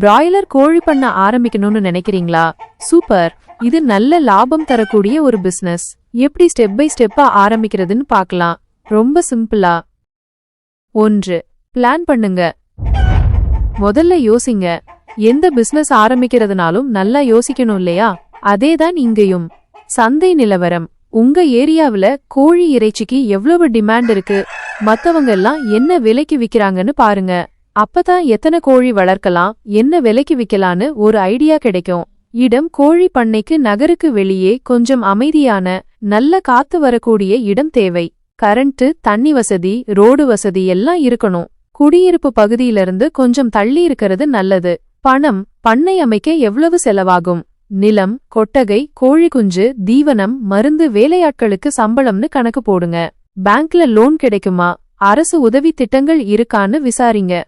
Broiler கோழி பண்ண ஆரம்பிக்கணும்னு நினைக்கிறீங்களா? சூப்பர். இது நல்ல லாபம் தரக்கூடிய ஒரு பிசினஸ் எப்படி ஸ்டெப் பை ஸ்டெப்பா ஆரம்பிக்கிறதுன்னு பார்க்கலாம். ரொம்ப சிம்பிளா ஒன்று பிளான் பண்ணுங்க. முதல்ல யோசிங்க. எந்த பிசினஸ் ஆரம்பிக்கிறதுனாலும் நல்லா யோசிக்கணும் இல்லையா? அதேதான் இங்கேயும். சந்தை நிலவரம். உங்க ஏரியாவில கோழி இறைச்சிக்கு எவ்வளவு டிமாண்ட் இருக்கு? மத்தவங்க எல்லாம் என்ன விலைக்கு விக்கிறாங்கன்னு பாருங்க. அப்பதான் எத்தனை கோழி வளர்க்கலாம் என்ன விலைக்கு விக்கலான்னு ஒரு ஐடியா கிடைக்கும். இடம் கோழி பண்ணைக்கு நகருக்கு வெளியே கொஞ்சம் அமைதியான நல்ல காத்து வரக்கூடிய இடம் தேவை. கரண்ட் தண்ணி வசதி ரோடு வசதி எல்லாம் இருக்கணும். குடியிருப்பு பகுதியிலிருந்து கொஞ்சம் தள்ளி இருக்கிறது நல்லது. பணம் பண்ணை அமைக்க எவ்வளவு செலவாகும்? நிலம் கொட்டகை கோழி குஞ்சு தீவனம் மருந்து வேலையாட்களுக்கு சம்பளம்னு கணக்கு போடுங்க. பேங்க்ல லோன் கிடைக்குமா? அரசு உதவி திட்டங்கள் இருக்கான்னு விசாரிங்க.